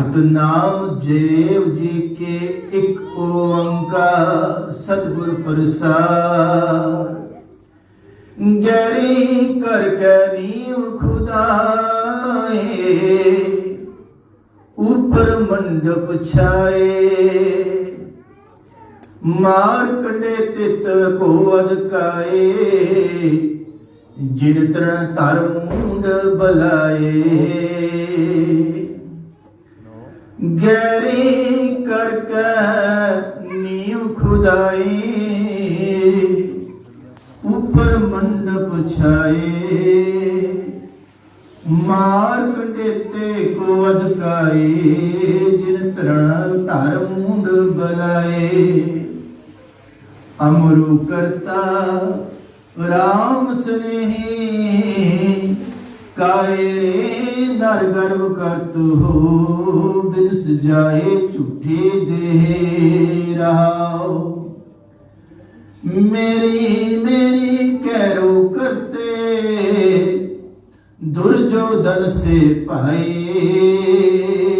ਸਤਨਾਮ ਜੇਵ ਜੀ ਕੇ ਇੱਕ ਓੰਕਾਰ ਸਤਿਗੁਰ ਪ੍ਰਸਾਦ। ਗੈਰੀ ਕਰ ਕੇ ਨੀਵ ਖੁਦਾਏ, ਉਪਰ ਮੰਡਪ ਛਾਏ। ਮਾਰ ਕੰਡੇ ਤਿਤ ਕੋ ਅਦਕਾਏ ਜਿਨ ਤਰਨ ਧਰ ਮੂੰਡ ਬਲਾਏ। ਗੈਰੀ ਕਰ ਕੇ ਨੀਵ ਖੁਦਾਈ, ਉਪਰ ਮੰਡਪ ਛਾਏ ਮਾਰ ਕੰਡੇਤੇ ਕੋ ਅਧਕਾਏ ਜਿਨ ਤਰਨ ਧਰ ਮੁੰਡ ਬਲਾਏ। ਅਮਰੂ ਕਰਤਾ ਰਾਮ ਸਨੇਹੀ ਕਾਏ ਰੇ ਨਰ ਗਰਭ ਕਰਤ ਹੋ, ਬਿਨਸ ਜਾਏ ਝੂਠੇ ਦੇ ਰਹਾਓ ਮੇਰੀ ਮੇਰੀ ਕਹਿਰੋ ਕਰਤੇ ਦੁਰਜੋਧਨ ਸੇ ਭਾਈ